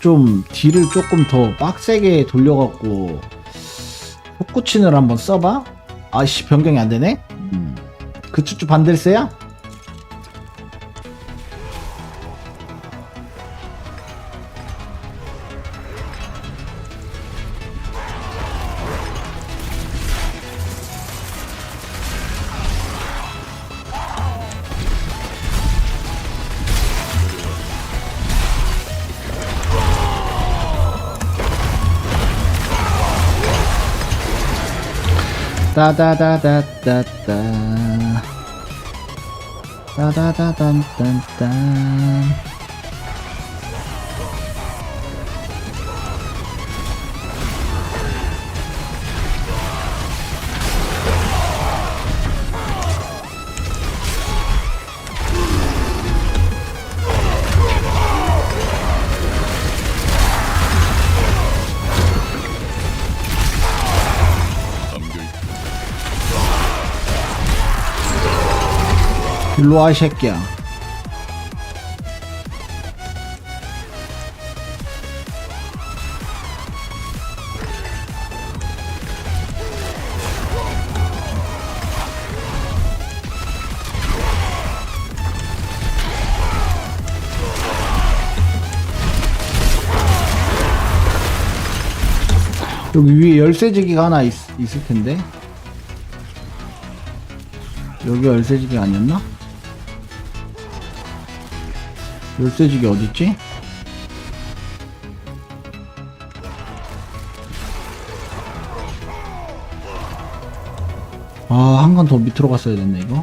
좀 딜을 조금 더 빡세게 돌려갖고 헛구친을 한번 써봐? 아씨 변경이 안 되네? 음. 그 추추 반댈세야? 따다다다다다 따다다단딴딴 일로와 이 새끼야 여기 위에 열쇠지기가 하나 있, 있을 텐데 여기 열쇠지기 아니었나? 열쇠지기 어딨지? 아, 한칸더 밑으로 갔어야 됐네, 이거.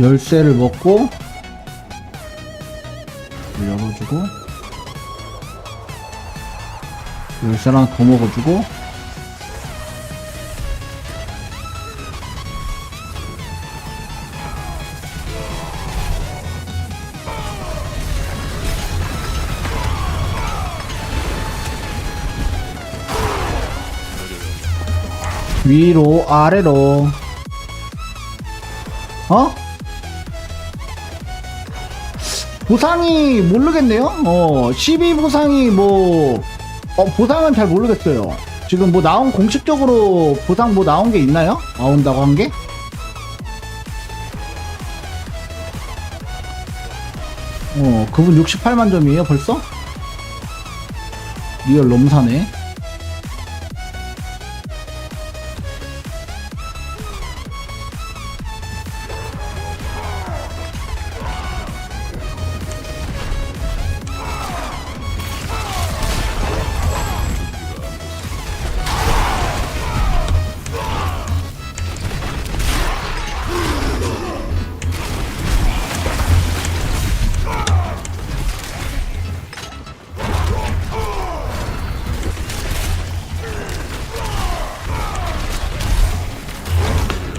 열쇠를 먹고 열어주고 열쇠 하나 더 먹어주고 위로 아래로 어? 보상이 모르겠네요. 어, 12 보상이 뭐, 어, 보상은 잘 모르겠어요. 지금 뭐 나온 공식적으로 보상 뭐 나온 게 있나요? 나온다고 한 게? 어, 그분 68만 점이에요, 벌써? 리얼 롬사네.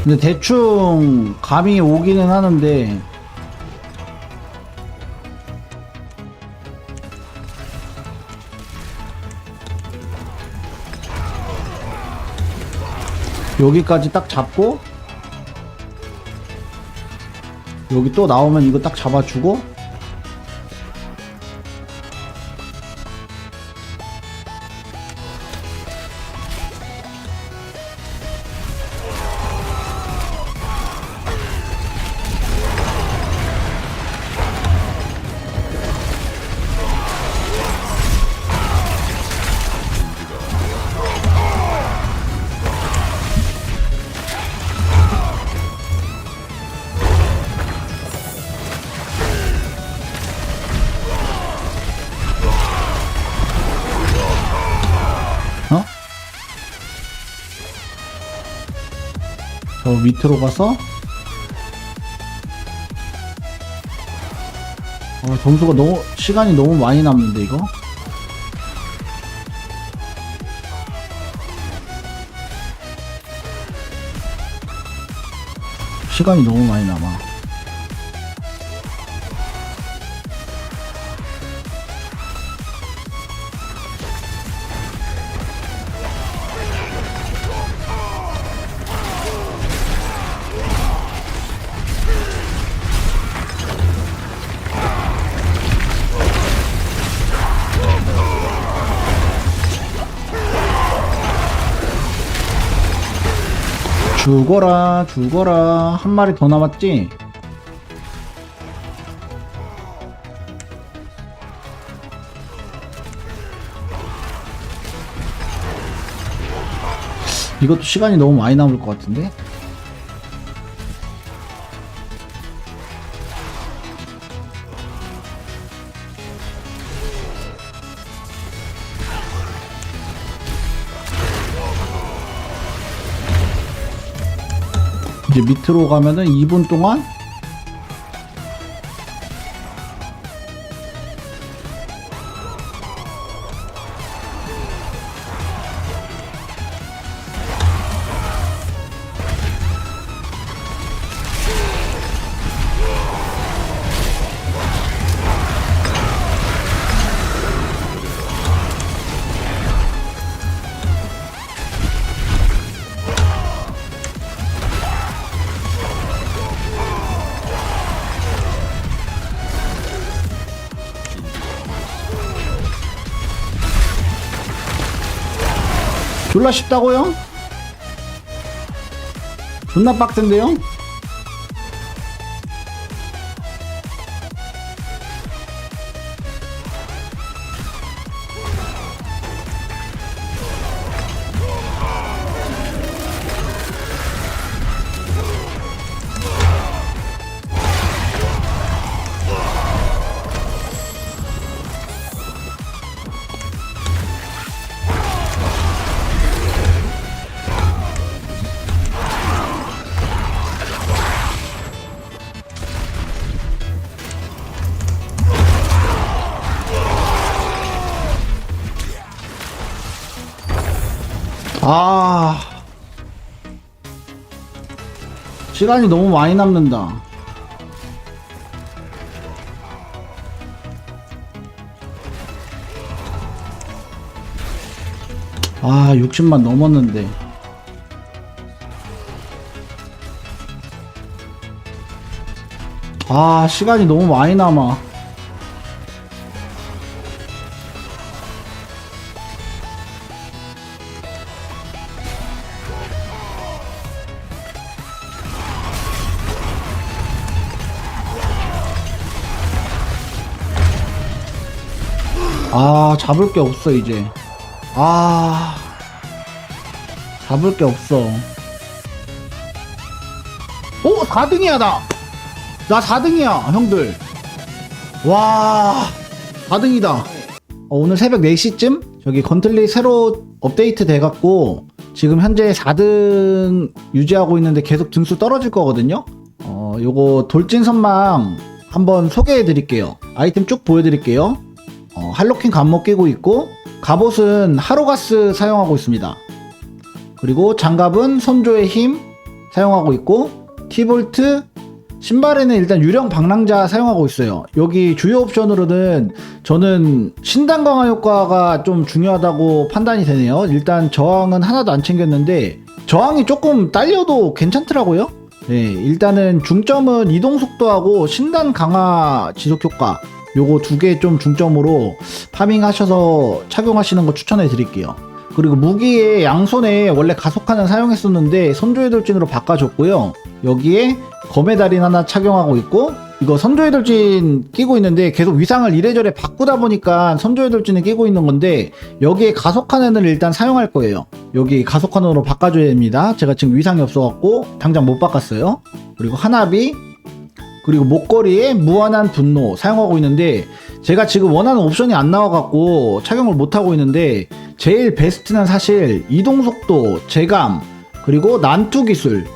근데 대충 감이 오기는 하는데. 여기까지 딱 잡고 여기 또 나오면 이거 딱 잡아주고 밑으로 가서 어, 점수가 너무 시간이 너무 많이 남는데 이거? 시간이 너무 많이 남아. 죽어라, 죽어라. 한 마리 더 남았지? 이것도 시간이 너무 많이 남을 것 같은데? 이제 밑으로 가면은 2분 동안 졸라 쉽다고요? 존나 빡센데요? 시간이 너무 많이 남는다. 아 60만 넘었는데. 아 시간이 너무 많이 남아 아 잡을 게 없어 이제. 아 잡을 게 없어. 오 4등이야 나. 나 4등이야 형들. 와 4등이다. 어, 오늘 새벽 4시쯤 저기 건틀리 새로 업데이트 돼갖고 지금 현재 4등 유지하고 있는데 계속 등수 떨어질 거거든요. 어 요거 돌진 선망 한번 소개해 드릴게요. 아이템 쭉 보여드릴게요 어, 할로퀸 감목 끼고 있고 갑옷은 하로가스 사용하고 있습니다. 그리고 장갑은 선조의 힘 사용하고 있고 티볼트 신발에는 일단 유령 방랑자 사용하고 있어요. 여기 주요 옵션으로는 저는 신단 강화 효과가 좀 중요하다고 판단이 되네요. 일단 저항은 하나도 안 챙겼는데 저항이 조금 딸려도 괜찮더라고요. 네, 일단은 중점은 이동 속도하고 신단 강화 지속 효과 요거 두 개 좀 중점으로 파밍 하셔서 착용하시는 거 추천해 드릴게요. 그리고 무기의 양손에 원래 가속하는 사용했었는데 선조의 돌진으로 바꿔줬고요. 여기에 검의 달인 하나 착용하고 있고 이거 선조의 돌진 끼고 있는데 계속 위상을 이래저래 바꾸다 보니까 선조의 돌진을 끼고 있는 건데 여기에 가속하는을 일단 사용할 거예요. 여기 가속하는으로 바꿔줘야 됩니다. 제가 지금 위상이 없어갖고 당장 못 바꿨어요. 그리고 하나비 그리고 목걸이에 무한한 분노 사용하고 있는데 제가 지금 원하는 옵션이 안 나와갖고 착용을 못하고 있는데 제일 베스트는 사실 이동 속도, 재감, 그리고 난투 기술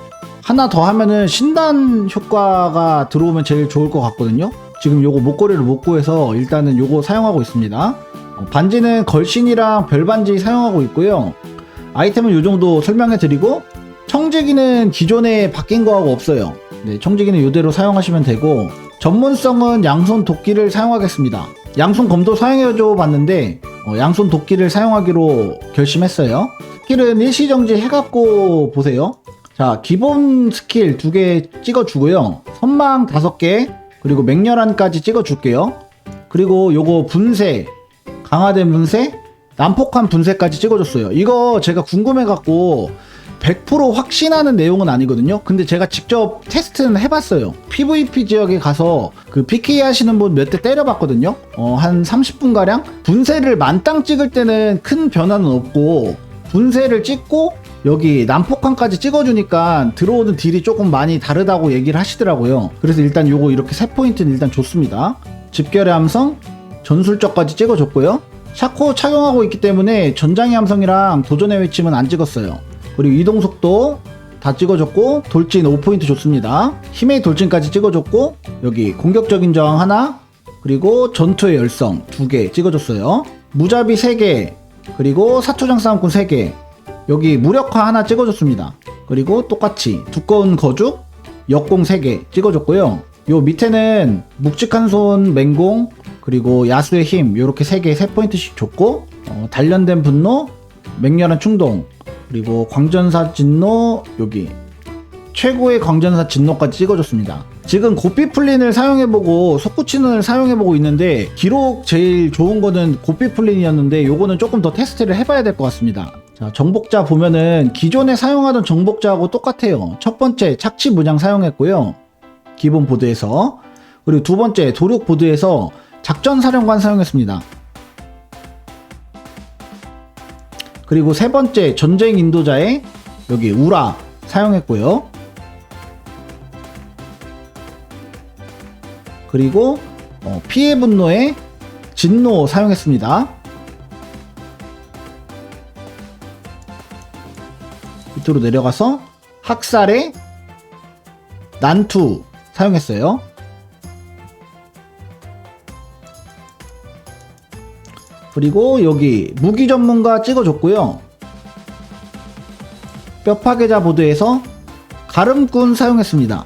하나 더 하면은 신단 효과가 들어오면 제일 좋을 것 같거든요. 지금 요거 목걸이를 못 구해서 일단은 요거 사용하고 있습니다. 어, 반지는 걸신이랑 별반지 사용하고 있고요. 아이템은 요 정도 설명해 드리고 청재기는 기존에 바뀐 거하고 없어요. 네, 청지기는 이대로 사용하시면 되고 전문성은 양손 도끼를 사용하겠습니다. 양손 검도 사용해줘 봤는데 어, 양손 도끼를 사용하기로 결심했어요. 스킬은 일시정지 해갖고 보세요. 자, 기본 스킬 두 개 찍어주고요. 선망 다섯 개 그리고 맹렬한까지 찍어줄게요. 그리고 요거 분쇄 강화된 분쇄 난폭한 분쇄까지 찍어줬어요. 이거 제가 궁금해갖고 100% 확신하는 내용은 아니거든요. 근데 제가 직접 테스트는 해봤어요. PVP 지역에 가서 그 PK 하시는 분 몇 대 때려봤거든요. 어, 한 30분 가량 분쇄를 만땅 찍을 때는 큰 변화는 없고 분쇄를 찍고 여기 난폭한까지 찍어주니까 들어오는 딜이 조금 많이 다르다고 얘기를 하시더라고요. 그래서 일단 요거 이렇게 세 포인트는 일단 좋습니다. 집결의 함성, 전술적까지 찍어줬고요. 샤코 착용하고 있기 때문에 전장의 함성이랑 도전의 외침은 안 찍었어요. 그리고 이동 속도 다 찍어줬고 돌진 5포인트 좋습니다. 힘의 돌진까지 찍어줬고 여기 공격적인 저항 하나 그리고 전투의 열성 두 개 찍어줬어요. 무자비 3개 그리고 사초장 싸움꾼 3개 여기 무력화 하나 찍어줬습니다. 그리고 똑같이 두꺼운 거죽 역공 3개 찍어줬고요. 요 밑에는 묵직한 손 맹공 그리고 야수의 힘 요렇게 3개 3포인트씩 줬고 어, 단련된 분노 맹렬한 충동 그리고 광전사 진노 여기 최고의 광전사 진노까지 찍어줬습니다. 지금 고삐 플린을 사용해보고 속구치는을 사용해보고 있는데 기록 제일 좋은 거는 고삐 플린이었는데 요거는 조금 더 테스트를 해봐야 될 것 같습니다. 자 정복자 보면은 기존에 사용하던 정복자하고 똑같아요. 첫 번째 착취 문양 사용했고요. 기본 보드에서 그리고 두 번째 도륙 보드에서 작전 사령관 사용했습니다. 그리고 세 번째 전쟁 인도자의 여기 우라 사용했고요. 그리고 어, 피해 분노의 진노 사용했습니다. 밑으로 내려가서 학살의 난투 사용했어요. 그리고 여기 무기 전문가 찍어줬고요. 뼈 파괴자 보드에서 가름꾼 사용했습니다.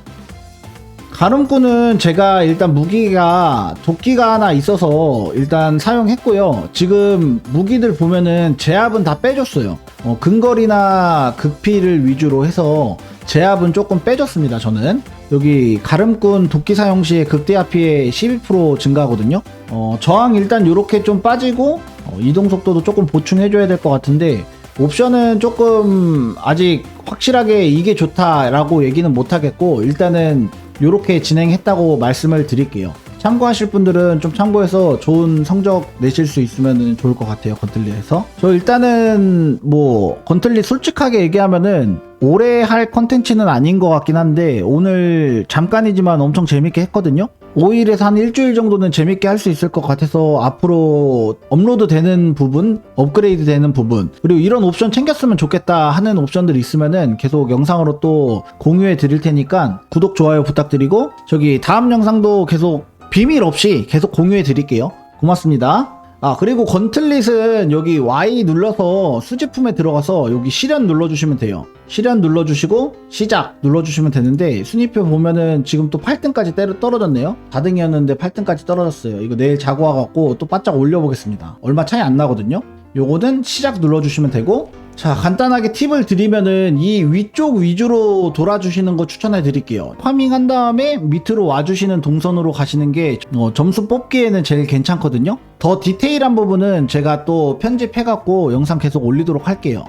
가름꾼은 제가 일단 무기가 도끼가 하나 있어서 일단 사용했고요. 지금 무기들 보면은 제압은 다 빼줬어요. 어, 근거리나 극피를 위주로 해서 제압은 조금 빼줬습니다. 저는 여기 가름꾼 도끼 사용 시에 극대화 피해 12% 증가하거든요. 어, 저항 일단 이렇게 좀 빠지고 어, 이동 속도도 조금 보충해줘야 될 것 같은데 옵션은 조금 아직 확실하게 이게 좋다라고 얘기는 못하겠고 일단은 이렇게 진행했다고 말씀을 드릴게요. 참고하실 분들은 좀 참고해서 좋은 성적 내실 수 있으면 좋을 것 같아요. 건틀리에서. 저 일단은 뭐 건틀리 솔직하게 얘기하면은 오래 할 컨텐츠는 아닌 것 같긴 한데 오늘 잠깐이지만 엄청 재밌게 했거든요. 5일에서 한 일주일 정도는 재밌게 할 수 있을 것 같아서 앞으로 업로드 되는 부분, 업그레이드 되는 부분, 그리고 이런 옵션 챙겼으면 좋겠다 하는 옵션들 있으면은 계속 영상으로 또 공유해 드릴 테니까 구독, 좋아요 부탁드리고 저기 다음 영상도 계속 비밀 없이 계속 공유해 드릴게요. 고맙습니다. 아 그리고 건틀릿은 여기 Y 눌러서 수제품에 들어가서 여기 실현 눌러주시면 돼요. 실현 눌러주시고 시작 눌러주시면 되는데 순위표 보면은 지금 또 8등까지 때려 떨어졌네요. 4등이었는데 8등까지 떨어졌어요. 이거 내일 자고 와갖고 또 바짝 올려보겠습니다. 얼마 차이 안 나거든요. 요거는 시작 눌러주시면 되고 자 간단하게 팁을 드리면은 이 위쪽 위주로 돌아주시는 거 추천해 드릴게요. 파밍 한 다음에 밑으로 와주시는 동선으로 가시는 게 어, 점수 뽑기에는 제일 괜찮거든요? 더 디테일한 부분은 제가 또 편집해 갖고 영상 계속 올리도록 할게요